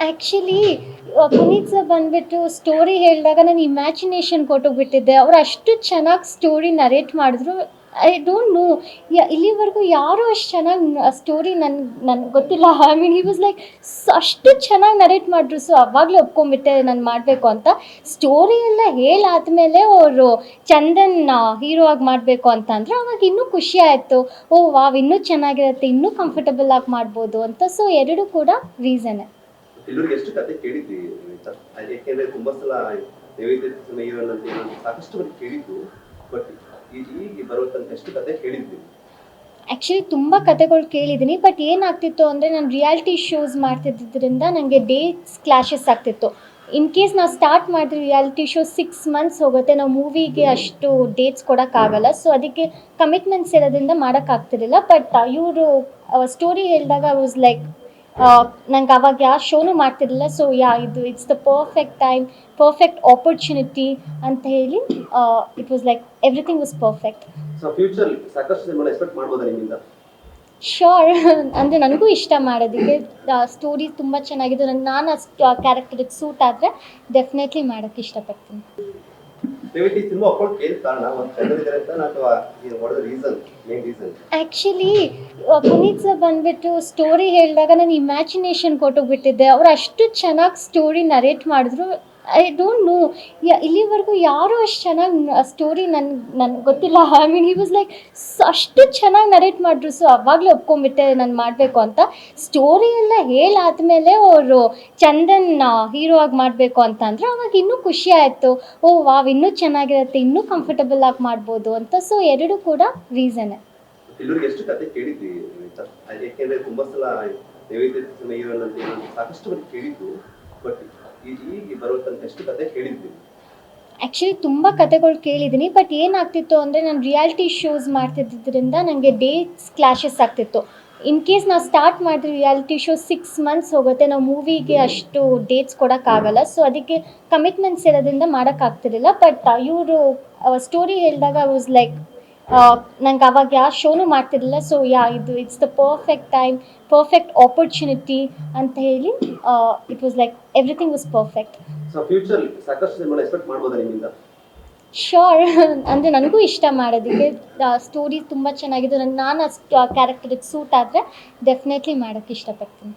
Actually Puneeth sir ಬಂದ್ಬಿಟ್ಟು story ಹೇಳಿದಾಗ ನಾನು ಇಮ್ಯಾಜಿನೇಷನ್ ಕೊಟ್ಟೋಗ್ಬಿಟ್ಟಿದ್ದೆ. ಅವ್ರು ಅಷ್ಟು ಚೆನ್ನಾಗಿ ಸ್ಟೋರಿ ನರೇಟ್ ಮಾಡಿದ್ರು. ಐ ಡೋಂಟ್ ನೋ ಇಲ್ಲಿವರೆಗೂ ಯಾರೂ ಅಷ್ಟು ಚೆನ್ನಾಗಿ ಸ್ಟೋರಿ ನನ್ಗೆ ನನಗೆ ಗೊತ್ತಿಲ್ಲ. I mean he was like ಅಷ್ಟು ಚೆನ್ನಾಗಿ ನರೇಟ್ ಮಾಡಿದ್ರು ಸೊ ಅವಾಗಲೇ ಒಪ್ಕೊಂಡ್ಬಿಟ್ಟೆ ನಾನು ಮಾಡಬೇಕು ಅಂತ. ಸ್ಟೋರಿ ಎಲ್ಲ ಹೇಳಾದ್ಮೇಲೆ ಅವರು ಚಂದನ್ ಹೀರೋ ಆಗಿ ಮಾಡಬೇಕು ಅಂತ ಅಂದರೆ. ಅವಾಗ ಇನ್ನೂ ಖುಷಿ ಆಯಿತು. ಓ, ವಾವ್, ಇನ್ನೂ ಚೆನ್ನಾಗಿರುತ್ತೆ, ಇನ್ನೂ ಕಂಫರ್ಟಬಲ್ ಆಗಿ ಮಾಡ್ಬೋದು ಅಂತ. ಸೊ ಎರಡೂ ಕೂಡ ರೀಸನ್ನೇ ತುಂಬಾ ಸಲ ಸಾಕಷ್ಟು ಕೇಳಿದ್ದು ಬಟ್ ಆ್ಯಕ್ಚುಲಿ ತುಂಬ ಕತೆಗಳು ಕೇಳಿದ್ದೀನಿ ಬಟ್ ಏನಾಗ್ತಿತ್ತು ಅಂದರೆ ನಾನು ರಿಯಾಲಿಟಿ ಶೋಸ್ ಮಾಡ್ತಿದ್ದರಿಂದ ನನಗೆ ಡೇಟ್ಸ್ ಕ್ಲಾಶಸ್ ಆಗ್ತಿತ್ತು. ಇನ್ ಕೇಸ್ ನಾವು ಸ್ಟಾರ್ಟ್ ಮಾಡಿದ್ರೆ ರಿಯಾಲಿಟಿ ಶೋ ಸಿಕ್ಸ್ ಮಂತ್ಸ್ ಹೋಗುತ್ತೆ, ನಾವು ಮೂವಿಗೆ ಅಷ್ಟು ಡೇಟ್ಸ್ ಕೊಡೋಕ್ಕಾಗಲ್ಲ ಸೊ ಅದಕ್ಕೆ ಕಮಿಟ್ಮೆಂಟ್ಸ್ ಇರೋದ್ರಿಂದ ಮಾಡೋಕ್ಕಾಗ್ತಿರಲಿಲ್ಲ ಬಟ್ ಇವರು ಸ್ಟೋರಿ ಹೇಳಿದಾಗ ವಾಸ್ ಲೈಕ್ ನಂಗೆ ಅವಾಗ ಯಾವ ಶೋನು ಮಾಡ್ತಿರಲಿಲ್ಲ. ಸೊ ಯಾ ಇದು it's the perfect time perfect opportunity ಅಂತ ಹೇಳಿ it was like everything was perfect sure ಅಂದರೆ ನನಗೂ ಇಷ್ಟ ಮಾಡೋದಕ್ಕೆ. ಸ್ಟೋರಿ ತುಂಬ ಚೆನ್ನಾಗಿದೆ. ನನ್ಗೆ ನಾನು ಅಷ್ಟು ಕ್ಯಾರೆಕ್ಟರಿಗೆ ಸೂಟ್ ಆದರೆ ಡೆಫಿನೆಟ್ಲಿ ಮಾಡೋಕ್ಕೆ ಇಷ್ಟಪಡ್ತೀನಿ. ರೀಸನ್ ಆ್ಯಕ್ಚುಲಿ ಪುನೀತ್ ಸರ್ ಬಂದ್ಬಿಟ್ಟು ಸ್ಟೋರಿ ಹೇಳಿದಾಗ ನಾನು ಇಮ್ಯಾಜಿನೇಷನ್ ಕೊಟ್ಟೋಗ್ಬಿಟ್ಟಿದ್ದೆ. ಅವ್ರು ಅಷ್ಟು ಚೆನ್ನಾಗಿ ಸ್ಟೋರಿ ನರೇಟ್ ಮಾಡಿದ್ರು. ಐ ಡೋಂಟ್ ನೋ ಇಲ್ಲಿವರೆಗೂ ಯಾರೂ ಅಷ್ಟು ಚೆನ್ನಾಗಿ ಸ್ಟೋರಿ ನನ್ಗೆ ನನಗೆ ಗೊತ್ತಿಲ್ಲ. I mean he was like ಅಷ್ಟು ಚೆನ್ನಾಗಿ ನರೇಟ್ ಮಾಡಿದ್ರು. ಸೊ ಅವಾಗಲೇ ಒಪ್ಕೊಂಡ್ಬಿಟ್ಟೆ ನಾನು ಮಾಡಬೇಕು ಅಂತ. ಸ್ಟೋರಿ ಎಲ್ಲ ಹೇಳಾದ್ಮೇಲೆ ಅವರು ಚಂದನ್ ಹೀರೋ ಆಗಿ ಮಾಡಬೇಕು ಅಂತ ಅಂದರೆ. ಅವಾಗ ಇನ್ನೂ ಖುಷಿ ಆಯಿತು. ಓ, ವಾವ್, ಇನ್ನೂ ಚೆನ್ನಾಗಿರುತ್ತೆ, ಇನ್ನೂ ಕಂಫರ್ಟಬಲ್ ಆಗಿ ಮಾಡ್ಬೋದು ಅಂತ. ಸೊ ಎರಡು ಕೂಡ ರೀಸನೇ ಸಾಕಷ್ಟು ಬಟ್ ಈಗ ಬರುವಂತ ಎಷ್ಟು ಕತೆ ಕೇಳಿದ್ವಿ ಆ್ಯಕ್ಚುಲಿ ತುಂಬ ಕತೆಗಳು ಕೇಳಿದ್ದೀನಿ ಬಟ್ ಏನಾಗ್ತಿತ್ತು ಅಂದರೆ ನಾನು ರಿಯಾಲಿಟಿ ಶೋಸ್ ಮಾಡ್ತಿದ್ದರಿಂದ ನನಗೆ ಡೇಟ್ಸ್ ಕ್ಲಾಶಸ್ ಆಗ್ತಿತ್ತು. ಇನ್ ಕೇಸ್ ನಾವು ಸ್ಟಾರ್ಟ್ ಮಾಡಿದ್ರೆ ರಿಯಾಲಿಟಿ ಶೋ ಸಿಕ್ಸ್ ಮಂತ್ಸ್ ಹೋಗುತ್ತೆ ನಾವು ಮೂವಿಗೆ ಅಷ್ಟು ಡೇಟ್ಸ್ ಕೊಡೋಕ್ಕಾಗಲ್ಲ ಸೊ ಅದಕ್ಕೆ ಕಮಿಟ್ಮೆಂಟ್ಸ್ ಇರೋದ್ರಿಂದ ಮಾಡೋಕ್ಕಾಗ್ತಿರಲಿಲ್ಲ ಬಟ್ ಇವರು ಸ್ಟೋರಿ ಹೇಳಿದಾಗ ಐ ವಾಸ್ ಲೈಕ್ ನಂಗೆ ಅವಾಗ ಯಾವ ಶೋನು ಮಾಡ್ತಿರಲಿಲ್ಲ. ಸೊ ಯಾ ಇದು it's the perfect time perfect opportunity ಅಂತ ಹೇಳಿ it was like everything was perfect sure ಅಂದರೆ ನನಗೂ ಇಷ್ಟ ಮಾಡೋದಕ್ಕೆ. ಸ್ಟೋರಿ ತುಂಬ ಚೆನ್ನಾಗಿದೆ. ನನ್ಗೆ ನಾನು ಅಷ್ಟು ಕ್ಯಾರೆಕ್ಟರಿಗೆ ಸೂಟ್ ಆದರೆ ಡೆಫಿನೆಟ್ಲಿ ಮಾಡೋಕ್ಕೆ ಇಷ್ಟಪಡ್ತೀನಿ.